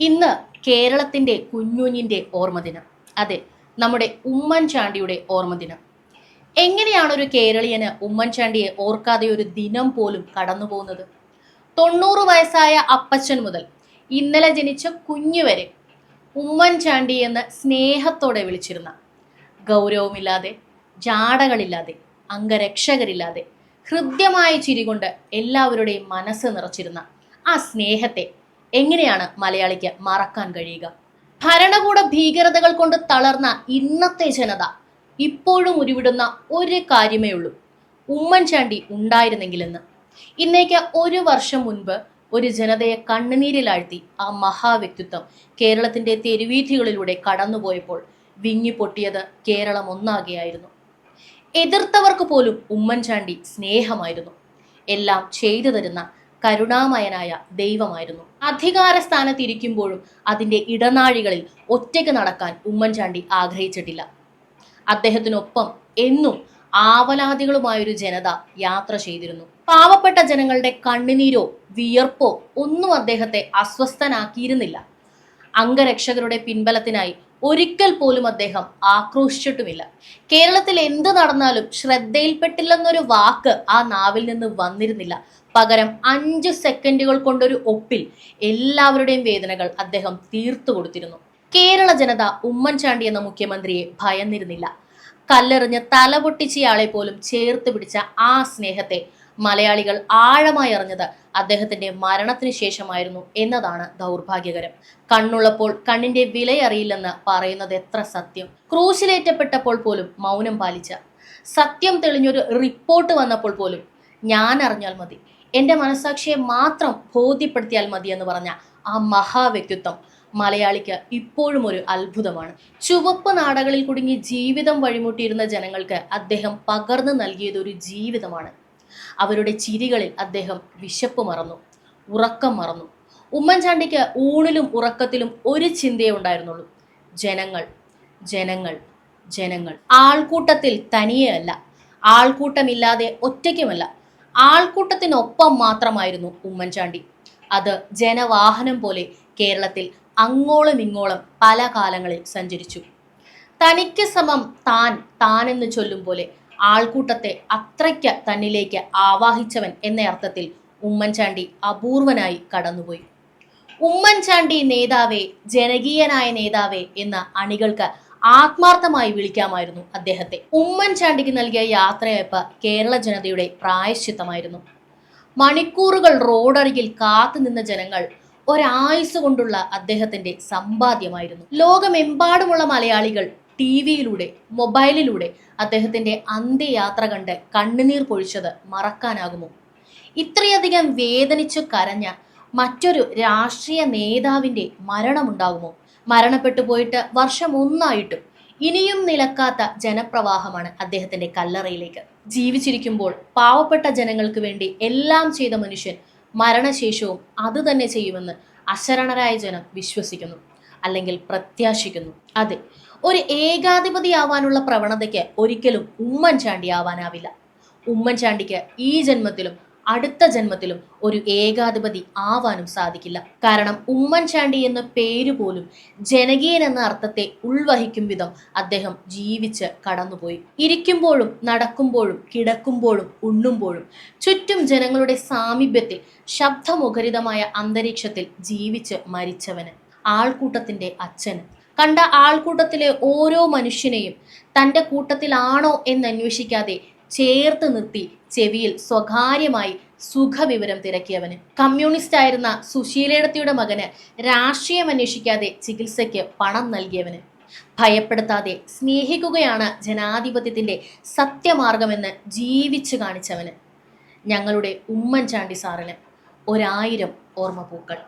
ഇന്ന് കേരളത്തിന്റെ കുഞ്ഞുഞ്ഞിന്റെ ഓർമ്മദിനം. അതെ നമ്മുടെ ഉമ്മൻചാണ്ടിയുടെ ഓർമ്മദിനം. എങ്ങനെയാണ് ഒരു കേരളീയന് ഉമ്മൻചാണ്ടിയെ ഓർക്കാതെ ഒരു ദിനം പോലും കടന്നു പോകുന്നത്? തൊണ്ണൂറ് വയസ്സായ അപ്പച്ചൻ മുതൽ ഇന്നലെ ജനിച്ച കുഞ്ഞു വരെ ഉമ്മൻചാണ്ടി എന്ന് സ്നേഹത്തോടെ വിളിച്ചിരുന്ന ഗൗരവമില്ലാതെ ജാടകളില്ലാതെ അംഗരക്ഷകരില്ലാതെ ഹൃദ്യമായ ചിരി കൊണ്ട് എല്ലാവരുടെയും മനസ്സ് നിറച്ചിരുന്ന ആ സ്നേഹത്തെ എങ്ങനെയാണ് മലയാളിക്ക് മറക്കാൻ കഴിയുക? ഭരണകൂട ഭീകരതകൾ കൊണ്ട് തളർന്ന ഇന്നത്തെ ജനത ഇപ്പോഴും ഉരുവിടുന്ന ഒരു കാര്യമേ ഉള്ളൂ. ഉമ്മൻചാണ്ടി ഉണ്ടായിരുന്നെങ്കിലെന്ന്. ഇന്നേക്ക് ഒരു വർഷം മുൻപ് ഒരു ജനതയെ കണ്ണുനീരിലാഴ്ത്തി ആ മഹാവ്യക്തിത്വം കേരളത്തിന്റെ തെരുവീഥികളിലൂടെ കടന്നുപോയപ്പോൾ വിങ്ങിപ്പൊട്ടിയത് കേരളം ഒന്നാകെയായിരുന്നു. എതിർത്തവർക്ക് പോലും ഉമ്മൻചാണ്ടി സ്നേഹമായിരുന്നു. എല്ലാം ചെയ്തു തരുന്ന കരുണാമയനായ ദൈവമായിരുന്നു. അധികാര സ്ഥാനത്തിരിക്കുമ്പോഴും അതിന്റെ ഇടനാഴികളിൽ ഒറ്റയ്ക്ക് നടക്കാൻ ഉമ്മൻചാണ്ടി ആഗ്രഹിച്ചിട്ടില്ല. അദ്ദേഹത്തിനൊപ്പം എന്നും ആവലാതികളുമായൊരു ജനത യാത്ര ചെയ്തിരുന്നു. പാവപ്പെട്ട ജനങ്ങളുടെ കണ്ണുനീരോ വിയർപ്പോ ഒന്നും അദ്ദേഹത്തെ അസ്വസ്ഥനാക്കിയിരുന്നില്ല. അംഗരക്ഷകരുടെ പിൻബലത്തിനായി ഒരിക്കൽ പോലും അദ്ദേഹം ആക്രോശിച്ചിട്ടുമില്ല. കേരളത്തിൽ എന്ത് നടന്നാലും ശ്രദ്ധയിൽപ്പെട്ടില്ലെന്നൊരു വാക്ക് ആ നാവിൽ നിന്ന് വന്നിരുന്നില്ല. പകരം അഞ്ച് സെക്കൻഡുകൾ കൊണ്ടൊരു ഒപ്പിൽ എല്ലാവരുടെയും വേദനകൾ അദ്ദേഹം തീർത്തു കൊടുത്തിരുന്നു. കേരള ജനത ഉമ്മൻചാണ്ടി എന്ന മുഖ്യമന്ത്രിയെ ഭയന്നിരുന്നില്ല. കല്ലെറിഞ്ഞ് തലപൊട്ടിച്ചയാളെ പോലും ചേർത്ത് പിടിച്ച ആ സ്നേഹത്തെ മലയാളികൾ ആഴമായി അറിഞ്ഞത് അദ്ദേഹത്തിന്റെ മരണത്തിന് ശേഷമായിരുന്നു എന്നതാണ് ദൗർഭാഗ്യകരം. കണ്ണുള്ളപ്പോൾ കണ്ണിന്റെ വിലയറിയില്ലെന്ന് പറയുന്നത് എത്ര സത്യം. ക്രൂശിലേറ്റപ്പെട്ടപ്പോൾ പോലും മൗനം പാലിച്ച. സത്യം തെളിഞ്ഞൊരു റിപ്പോർട്ട് വന്നപ്പോൾ പോലും ഞാൻ അറിഞ്ഞാൽ മതി. എന്റെ മനസാക്ഷിയെ മാത്രം ബോധ്യപ്പെടുത്തിയാൽ മതി എന്ന് പറഞ്ഞ ആ മഹാവ്യക്തിത്വം മലയാളിക്ക് ഇപ്പോഴും ഒരു അത്ഭുതമാണ്. ചുവപ്പ് നാടകളിൽ കുടുങ്ങി ജീവിതം വഴിമുട്ടിയിരുന്ന ജനങ്ങൾക്ക് അദ്ദേഹം പകർന്നു നൽകിയത് ഒരു ജീവിതമാണ്. അവരുടെ ചിരികളിൽ അദ്ദേഹം വിശപ്പ് മറന്നു ഉറക്കം മറന്നു. ഉമ്മൻചാണ്ടിക്ക് ഊണിലും ഉറക്കത്തിലും ഒരു ചിന്തയേ ഉണ്ടായിരുന്നുള്ളൂ. ജനങ്ങൾ ജനങ്ങൾ ജനങ്ങൾ. ആൾക്കൂട്ടത്തിൽ തനിയെയല്ല ആൾക്കൂട്ടമില്ലാതെ ഒറ്റയ്ക്കുമല്ല ആൾക്കൂട്ടത്തിനൊപ്പം മാത്രമായിരുന്നു ഉമ്മൻചാണ്ടി. അത് ജനവാഹനം പോലെ കേരളത്തിൽ അങ്ങോളം ഇങ്ങോളം പല കാലങ്ങളിൽ സഞ്ചരിച്ചു. തനിക്ക് സമം താൻ താനെന്ന് ചൊല്ലും പോലെ ആൾക്കൂട്ടത്തെ അത്രയ്ക്ക് തന്നിലേക്ക് ആവാഹിച്ചവൻ എന്ന അർത്ഥത്തിൽ ഉമ്മൻചാണ്ടി അപൂർവനായി കടന്നുപോയി. ഉമ്മൻചാണ്ടി നേതാവേ ജനകീയനായ നേതാവേ എന്ന അണികൾക്ക് ആത്മാർത്ഥമായി വിളിക്കാമായിരുന്നു അദ്ദേഹത്തെ. ഉമ്മൻചാണ്ടിക്ക് നൽകിയ യാത്രയയപ്പ് കേരള ജനതയുടെ പ്രായശ്ചിത്തമായിരുന്നു. മണിക്കൂറുകൾ റോഡരികിൽ കാത്തുനിന്ന ജനങ്ങൾ ഒരായുസ് കൊണ്ടുള്ള അദ്ദേഹത്തിന്റെ സമ്പാദ്യമായിരുന്നു. ലോകമെമ്പാടുമുള്ള മലയാളികൾ ടി വിയിലൂടെ മൊബൈലിലൂടെ അദ്ദേഹത്തിന്റെ അന്ത്യയാത്ര കണ്ട് കണ്ണുനീർ പൊഴിച്ചത് മറക്കാനാകുമോ? ഇത്രയധികം വേദനിച്ചു കരഞ്ഞ മറ്റൊരു രാഷ്ട്രീയ നേതാവിന്റെ മരണമുണ്ടാകുമോ? മരണപ്പെട്ടു പോയിട്ട് വർഷം ഒന്നായിട്ടും ഇനിയും നിലക്കാത്ത ജനപ്രവാഹമാണ് അദ്ദേഹത്തിന്റെ കല്ലറയിലേക്ക്. ജീവിച്ചിരിക്കുമ്പോൾ പാവപ്പെട്ട ജനങ്ങൾക്ക് വേണ്ടി എല്ലാം ചെയ്ത മനുഷ്യൻ മരണശേഷവും അത് തന്നെ ചെയ്യുമെന്ന് അശരണരായ ജനം വിശ്വസിക്കുന്നു. അല്ലെങ്കിൽ പ്രത്യാശിക്കുന്നു. അതെ ഒരു ഏകാധിപതിയാവാനുള്ള പ്രവണതയ്ക്ക് ഒരിക്കലും ഉമ്മൻചാണ്ടി ആവാനാവില്ല. ഉമ്മൻചാണ്ടിക്ക് ഈ ജന്മത്തിലും അടുത്ത ജന്മത്തിലും ഒരു ഏകാധിപതി ആവാനും സാധിക്കില്ല. കാരണം ഉമ്മൻചാണ്ടി എന്ന പേര് പോലും ജനകീയൻ എന്ന അർത്ഥത്തെ ഉൾവഹിക്കും വിധം അദ്ദേഹം ജീവിച്ച് കടന്നുപോയി. ഇരിക്കുമ്പോഴും നടക്കുമ്പോഴും കിടക്കുമ്പോഴും ഉണ്ണുമ്പോഴും ചുറ്റും ജനങ്ങളുടെ സാമീപ്യത്തിൽ ശബ്ദമുഖരിതമായ അന്തരീക്ഷത്തിൽ ജീവിച്ച് മരിച്ചവന്. ആൾക്കൂട്ടത്തിന്റെ അച്ഛന് കണ്ട ആൾക്കൂട്ടത്തിലെ ഓരോ മനുഷ്യനെയും തന്റെ കൂട്ടത്തിലാണോ എന്ന് അന്വേഷിക്കാതെ ചേർത്ത് നിർത്തി ചെവിയിൽ സ്വകാര്യമായി സുഖവിവരം തിരക്കിയവന്. കമ്മ്യൂണിസ്റ്റ് ആയിരുന്ന സുശീലേടത്തിയുടെ മകന് രാഷ്ട്രീയം അന്വേഷിക്കാതെ ചികിത്സയ്ക്ക് പണം നൽകിയവന്. ഭയപ്പെടുത്താതെ സ്നേഹിക്കുകയാണ് ജനാധിപത്യത്തിന്റെ സത്യമാർഗമെന്ന് ജീവിച്ചു കാണിച്ചവന്. ഞങ്ങളുടെ ഉമ്മൻചാണ്ടി സാറിന് ഒരായിരം ഓർമ്മ പൂക്കൾ